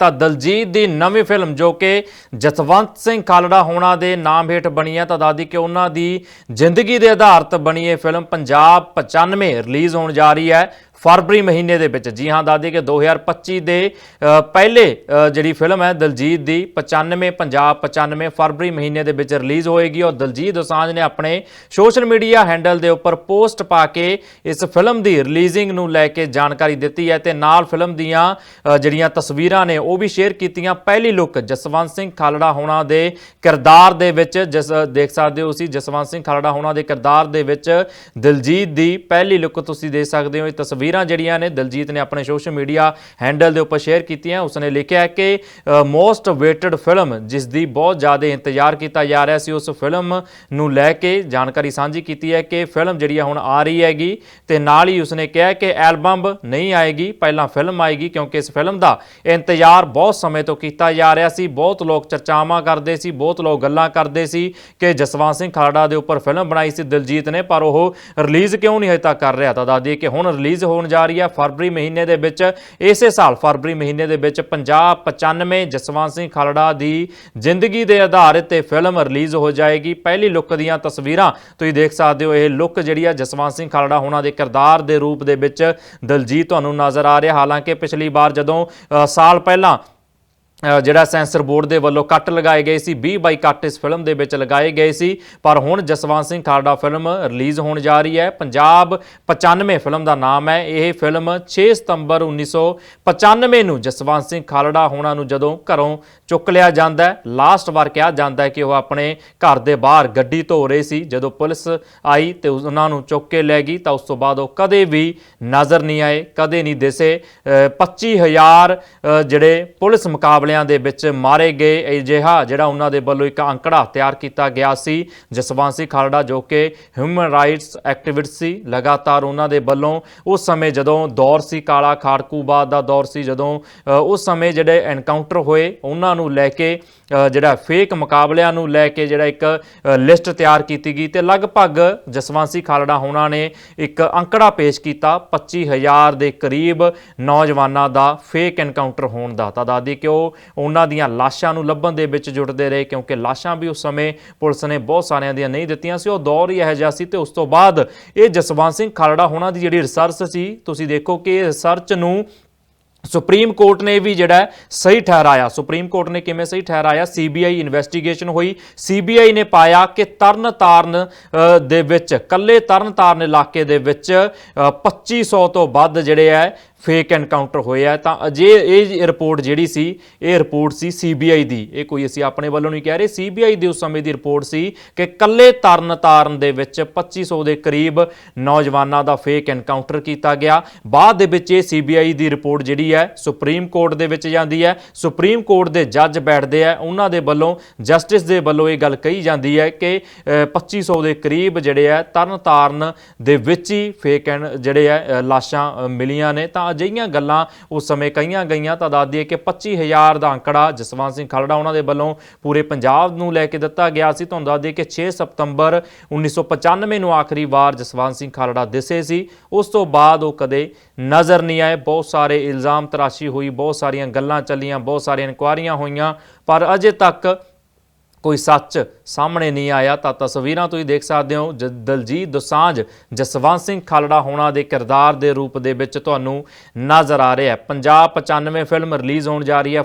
ਤਾਂ ਦਲਜੀਤ ਦੀ ਨਵੀਂ ਫਿਲਮ ਜੋ ਕਿ ਜਸਵੰਤ ਸਿੰਘ ਖਾਲੜਾ ਹੋਣਾ ਦੇ ਨਾਮ ਹੇਠ ਬਣੀ ਹੈ, ਤਾਂ ਦਾਦੀ ਕਿ ਉਹਨਾਂ ਦੀ ਜ਼ਿੰਦਗੀ ਦੇ ਆਧਾਰਿਤ ਬਣੀ ਇਹ ਫਿਲਮ ਪੰਜਾਬ 95 ਰਿਲੀਜ਼ ਹੋਣ ਜਾ ਰਹੀ ਹੈ। ਫਰਵਰੀ ਮਹੀਨੇ ਦੇ ਵਿੱਚ। ਜੀ ਹਾਂ ਦਾਦੀ ਕਿ 2025 ਦੇ ਪਹਿਲੇ ਜਿਹੜੀ ਫਿਲਮ ਹੈ ਦਲਜੀਤ ਦੀ 95 ਪੰਜਾਬ 95 ਫਰਵਰੀ ਮਹੀਨੇ ਦੇ ਵਿੱਚ ਰਿਲੀਜ਼ ਹੋਏਗੀ ਔਰ ਦਲਜੀਤ ਦੋਸਾਂਝ ਨੇ ਆਪਣੇ ਸੋਸ਼ਲ ਮੀਡੀਆ ਹੈਂਡਲ ਦੇ ਉੱਪਰ ਪੋਸਟ ਪਾ ਕੇ ਇਸ ਫਿਲਮ ਦੀ ਰਿਲੀਜ਼ਿੰਗ ਨੂੰ ਲੈ ਕੇ ਜਾਣਕਾਰੀ ਦਿੱਤੀ ਹੈ ਤੇ ਨਾਲ ਫਿਲਮ ਦੀਆਂ ਜਿਹੜੀਆਂ ਤਸਵੀਰਾਂ ਨੇ ਉਹ ਵੀ ਸ਼ੇਅਰ ਕੀਤੀਆਂ। ਪਹਿਲੀ ਲੁੱਕ ਜਸਵੰਤ ਸਿੰਘ ਖਾਲੜਾ ਹੋਣਾ ਦੇ ਕਿਰਦਾਰ ਦੇ ਵਿੱਚ ਜਿਸ ਦੇਖ ਸਕਦੇ ਹੋ ਤੁਸੀਂ, ਜਸਵੰਤ ਸਿੰਘ ਖਾਲੜਾ ਹੋਣਾ ਦੇ ਕਿਰਦਾਰ ਦੇ ਵਿੱਚ ਦਿਲਜੀਤ ਦੀ ਪਹਿਲੀ ਲੁੱਕ ਤੁਸੀਂ ਦੇਖ ਸਕਦੇ ਹੋ। ਇਹ ਤਸਵੀਰ ਜਿਹੜੀਆਂ ਨੇ ਦਿਲਜੀਤ ਨੇ ਆਪਣੇ ਸੋਸ਼ਲ ਮੀਡੀਆ ਹੈਂਡਲ ਦੇ ਉੱਪਰ ਸ਼ੇਅਰ ਕੀਤੀਆਂ, ਉਸਨੇ ਲਿਖਿਆ ਕਿ ਮੋਸਟ ਵੇਟਡ ਫਿਲਮ ਜਿਸ ਦੀ ਬਹੁਤ ਜ਼ਿਆਦਾ ਇੰਤਜ਼ਾਰ ਕੀਤਾ ਜਾ ਰਿਹਾ ਸੀ, ਉਸ ਫਿਲਮ ਨੂੰ ਲੈ ਕੇ ਜਾਣਕਾਰੀ ਸਾਂਝੀ ਕੀਤੀ ਹੈ ਕਿ ਫਿਲਮ ਜਿਹੜੀ ਹੁਣ ਆ ਰਹੀ ਹੈਗੀ ਤੇ ਨਾਲ ਹੀ ਉਸਨੇ ਕਿਹਾ ਕਿ ਐਲਬਮ ਨਹੀਂ ਆਏਗੀ, ਪਹਿਲਾਂ ਫਿਲਮ ਆਏਗੀ ਕਿਉਂਕਿ ਇਸ ਫਿਲਮ ਦਾ ਇੰਤਜ਼ਾਰ ਬਹੁਤ ਸਮੇਂ ਤੋਂ ਕੀਤਾ ਜਾ ਰਿਹਾ ਸੀ, ਬਹੁਤ ਲੋਕ ਚਰਚਾਵਾਂ ਕਰਦੇ ਸੀ, ਬਹੁਤ ਲੋਕ ਗੱਲਾਂ ਕਰਦੇ ਸੀ ਕਿ ਜਸਵੰਤ ਸਿੰਘ ਖਾਲੜਾ ਦੇ ਉੱਪਰ ਫਿਲਮ ਬਣਾਈ ਸੀ ਦਿਲਜੀਤ ਨੇ, ਪਰ ਉਹ ਰਿਲੀਜ਼ ਕਿਉਂ ਨਹੀਂ ਹਜੇ ਤੱਕ ਕਰ ਰਿਹਾ, ਤਾਂ ਦੱਸ ਦਈਏ ਕਿ ਹੁਣ ਰਿਲੀਜ਼ ਹੋਣ ਜਾ ਰਹੀ ਹੈ ਫਰਵਰੀ ਮਹੀਨੇ ਦੇ ਵਿੱਚ। ਇਸੇ ਸਾਲ ਫਰਵਰੀ ਮਹੀਨੇ ਦੇ ਵਿੱਚ ਪੰਜਾਬ 95 ਜਸਵੰਤ ਸਿੰਘ ਖਾਲੜਾ ਦੀ ਜ਼ਿੰਦਗੀ ਦੇ ਆਧਾਰ ਤੇ ਫਿਲਮ ਰਿਲੀਜ਼ ਹੋ ਜਾਏਗੀ। ਪਹਿਲੀ ਲੁੱਕ ਦੀਆਂ ਤਸਵੀਰਾਂ ਤੁਸੀਂ ਦੇਖ ਸਕਦੇ ਹੋ। ਇਹ ਲੁੱਕ ਜਿਹੜੀ ਆ ਜਸਵੰਤ ਸਿੰਘ ਖਾਲੜਾ ਹੋਣਾ ਦੇ ਕਿਰਦਾਰ ਦੇ ਰੂਪ ਦੇ ਵਿੱਚ ਦਲਜੀਤ ਤੁਹਾਨੂੰ ਨਜ਼ਰ ਆ ਰਿਹਾ। ਹਾਲਾਂਕਿ ਪਿਛਲੀ ਵਾਰ ਜਦੋਂ ਸਾਲ ਪਹਿਲਾਂ ਜਿਹੜਾ ਸੈਂਸਰ ਬੋਰਡ ਦੇ ਵੱਲੋਂ ਕੱਟ ਲਗਾਏ ਗਏ ਸੀ 20 ਬਾਈ ਕੱਟ ਇਸ ਫਿਲਮ ਦੇ ਵਿੱਚ ਲਗਾਏ ਗਏ ਸੀ। ਪਰ ਹੁਣ ਜਸਵੰਤ ਸਿੰਘ ਖਾਲੜਾ ਫਿਲਮ ਰਿਲੀਜ਼ ਹੋਣ ਜਾ ਰਹੀ ਹੈ। ਪੰਜਾਬ 95 ਫਿਲਮ ਦਾ ਨਾਮ ਹੈ। ਇਹ ਫਿਲਮ 6 ਸਤੰਬਰ 1995 ਨੂੰ ਜਸਵੰਤ ਸਿੰਘ ਖਾਲੜਾ ਹੋਣਾ ਨੂੰ ਜਦੋਂ ਘਰੋਂ ਚੁੱਕ ਲਿਆ ਜਾਂਦਾ ਹੈ ਲਾਸਟ ਵਾਰ ਕਿਹਾ ਜਾਂਦਾ ਹੈ ਕਿ ਉਹ ਆਪਣੇ ਘਰ ਦੇ ਬਾਹਰ ਗੱਡੀ ਧੋ ਰਹੇ ਸੀ। ਜਦੋਂ ਪੁਲਿਸ ਆਈ ਤੇ ਉਹਨਾਂ ਨੂੰ ਚੁੱਕ ਕੇ ਲੈ ਗਈ ਤਾਂ ਉਸ ਤੋਂ ਬਾਅਦ ਉਹ ਕਦੇ ਵੀ ਨਜ਼ਰ ਨਹੀਂ ਆਏ ਕਦੇ ਨਹੀਂ ਦਿਸੇ। ਅ, 25000 ਜਿਹੜੇ ਪੁਲਿਸ ਮੁਕਾਬਲੇ ਮੁਕਾਬਲਿਆਂ ਦੇ ਵਿੱਚ ਮਾਰੇ ਗਏ ਅਜਿਹਾ, ਜਿਹੜਾ ਉਹਨਾਂ ਦੇ ਵੱਲੋਂ ਇੱਕ ਅੰਕੜਾ ਤਿਆਰ ਕੀਤਾ ਗਿਆ ਸੀ। ਜਸਵੰਤ ਸਿੰਘ ਖਾਲੜਾ, ਜੋ ਕਿ ਹਿਊਮਨ ਰਾਈਟਸ ਐਕਟਿਵਿਸਟ ਸੀ, ਲਗਾਤਾਰ ਉਹਨਾਂ ਦੇ ਵੱਲੋਂ ਉਸ ਸਮੇਂ ਜਦੋਂ ਦੌਰ ਸੀ, ਕਾਲਾ ਖਾੜਕੂਬਾਦ ਦਾ ਦੌਰ ਸੀ, ਜਦੋਂ ਉਸ ਸਮੇਂ ਜਿਹੜੇ ਐਨਕਾਊਂਟਰ ਹੋਏ, ਉਹਨਾਂ ਨੂੰ ਲੈ ਕੇ ਜਿਹੜਾ ਫੇਕ ਮੁਕਾਬਲਿਆਂ ਨੂੰ ਲੈ ਕੇ ਜਿਹੜਾ ਇੱਕ ਲਿਸਟ ਤਿਆਰ ਕੀਤੀ ਗਈ ਤੇ ਲਗਭਗ ਜਸਵੰਤ ਸਿੰਘ ਖਾਲੜਾ ਹੋਣਾ ਨੇ ਇੱਕ ਅੰਕੜਾ ਪੇਸ਼ ਕੀਤਾ। 25000 ਦੇ ਕਰੀਬ ਨੌਜਵਾਨਾਂ ਦਾ ਫੇਕ ਐਨਕਾਊਂਟਰ ਹੋਣ ਦਾ। ਤਾਂ ਦਾਦੀ ਕਿ ਉਹ ਉਹਨਾਂ ਦੀਆਂ ਲਾਸ਼ਾਂ ਨੂੰ ਲੱਭਣ ਦੇ ਵਿੱਚ ਜੁਟਦੇ ਰਹੇ ਕਿਉਂਕਿ ਲਾਸ਼ਾਂ ਵੀ ਉਸ ਸਮੇਂ ਪੁਲਿਸ ਨੇ ਬਹੁਤ ਸਾਰਿਆਂ ਦੀਆਂ ਨਹੀਂ ਦਿੱਤੀਆਂ ਸੀ। ਉਹ ਦੌਰ ਹੀ ਇਹੋ ਜਿਹਾ ਸੀ ਤੇ ਉਸ ਤੋਂ ਬਾਅਦ ਇਹ ਜਸਵੰਤ ਸਿੰਘ ਖਾਲੜਾ ਹੋਣਾ ਦੀ ਜਿਹੜੀ ਰਿਸਰਚ ਸੀ ਤੁਸੀਂ ਦੇਖੋ ਕਿ ਇਹ ਰਿਸਰਚ ਨੂੰ ਸੁਪਰੀਮ ਕੋਰਟ ਨੇ ਵੀ ਜਿਹੜਾ ਸਹੀ ਠਹਿਰਾਇਆ। ਸੁਪਰੀਮ ਕੋਰਟ ਨੇ ਕਿਵੇਂ ਸਹੀ ਠਹਿਰਾਇਆ? ਸੀਬੀਆਈ ਇਨਵੈਸਟੀਗੇਸ਼ਨ ਹੋਈ। ਸੀਬੀਆਈ ਨੇ ਪਾਇਆ ਕਿ ਤਰਨ ਤਾਰਨ ਦੇ ਵਿੱਚ ਕੱਲੇ ਤਰਨ ਤਾਰਨ ਇਲਾਕੇ ਦੇ ਵਿੱਚ ਅ, 2500 ਤੋਂ ਵੱਧ ਜਿਹੜੇ ਹੈ ਫੇਕ ਐਨਕਾਊਂਟਰ ਹੋਇਆ ਤਾਂ ਅਜੇ ਇਹ ਰਿਪੋਰਟ ਜਿਹੜੀ ਸੀ ਇਹ ਰਿਪੋਰਟ ਸੀ ਸੀਬੀਆਈ ਦੀ। ਇਹ ਕੋਈ ਅਸੀਂ ਆਪਣੇ ਵੱਲੋਂ ਨਹੀਂ ਕਹਿ ਰਹੇ ਸੀਬੀਆਈ ਦੀ ਉਸ ਸਮੇਂ ਦੀ ਰਿਪੋਰਟ ਸੀ ਕਿ ਕੱਲੇ ਤਰਨ ਤਾਰਨ ਦੇ ਵਿੱਚ 2500 ਦੇ ਕਰੀਬ ਨੌਜਵਾਨਾਂ ਦਾ ਫੇਕ ਐਨਕਾਊਂਟਰ ਕੀਤਾ ਗਿਆ। ਬਾਅਦ ਦੇ ਵਿੱਚ ਇਹ ਸੀਬੀਆਈ ਦੀ ਰਿਪੋਰਟ ਜਿਹੜੀ ਹੈ ਸੁਪਰੀਮ ਕੋਰਟ ਦੇ ਵਿੱਚ ਜਾਂਦੀ ਹੈ। ਸੁਪਰੀਮ ਕੋਰਟ ਦੇ ਜੱਜ ਬੈਠਦੇ ਆ ਉਹਨਾਂ ਦੇ ਵੱਲੋਂ ਜਸਟਿਸ ਦੇ ਵੱਲੋਂ ਇਹ ਗੱਲ ਕਹੀ ਜਾਂਦੀ ਹੈ ਕਿ ਅ, 2500 ਦੇ ਕਰੀਬ ਜਿਹੜੇ ਆ ਤਰਨ ਤਾਰਨ ਦੇ ਵਿੱਚ ਹੀ ਫੇਕ ਐਨ ਜਿਹੜੇ ਆ ਲਾਸ਼ਾਂ ਮਿਲੀਆਂ ਨੇ। ਤਾਂ ਅਜਿਹੀਆਂ ਗੱਲਾਂ ਉਸ ਸਮੇਂ ਕਹੀਆਂ ਗਈਆਂ। ਤਾਂ ਦੱਸ ਦਈਏ ਕਿ 25000 ਦਾ ਅੰਕੜਾ ਜਸਵੰਤ ਸਿੰਘ ਖਾਲੜਾ ਉਹਨਾਂ ਦੇ ਵੱਲੋਂ ਪੂਰੇ ਪੰਜਾਬ ਨੂੰ ਲੈ ਕੇ ਦਿੱਤਾ ਗਿਆ ਸੀ। ਤੁਹਾਨੂੰ ਦੱਸ ਦਈਏ ਕਿ 6 ਸਤੰਬਰ 1995 ਨੂੰ ਆਖਰੀ ਵਾਰ ਜਸਵੰਤ ਸਿੰਘ ਖਾਲੜਾ ਦਿਸੇ ਸੀ। ਉਸ ਤੋਂ ਬਾਅਦ ਉਹ ਕਦੇ ਨਜ਼ਰ ਨਹੀਂ ਆਏ। ਬਹੁਤ ਸਾਰੇ ਇਲਜ਼ਾਮ ਤਰਾਸ਼ੀ ਹੋਈ, ਬਹੁਤ ਸਾਰੀਆਂ ਗੱਲਾਂ ਚੱਲੀਆਂ, ਬਹੁਤ ਸਾਰੀਆਂ ਇਨਕੁਆਰੀਆਂ ਹੋਈਆਂ। ਪਰ ਅਜੇ ਤੱਕ ਕੋਈ ਸੱਚ ਸਾਹਮਣੇ ਨਹੀਂ ਆਇਆ ਤਾਂ ਤਸਵੀਰਾਂ ਤੁਸੀਂ ਦੇਖ ਸਕਦੇ ਹੋ। ਜ- ਦਲਜੀਤ ਦੋਸਾਂਝ, ਜਸਵੰਤ ਸਿੰਘ ਖਾਲੜਾ ਹੋਣਾ ਦੇ ਕਿਰਦਾਰ ਦੇ ਰੂਪ ਦੇ ਵਿੱਚ ਤੁਹਾਨੂੰ ਨਜ਼ਰ ਆ ਰਿਹਾ ਹੈ। ਪੰਜਾਬ 95 ਫਿਲਮ ਰਿਲੀਜ਼ ਹੋਣ ਜਾ ਰਹੀ ਹੈ।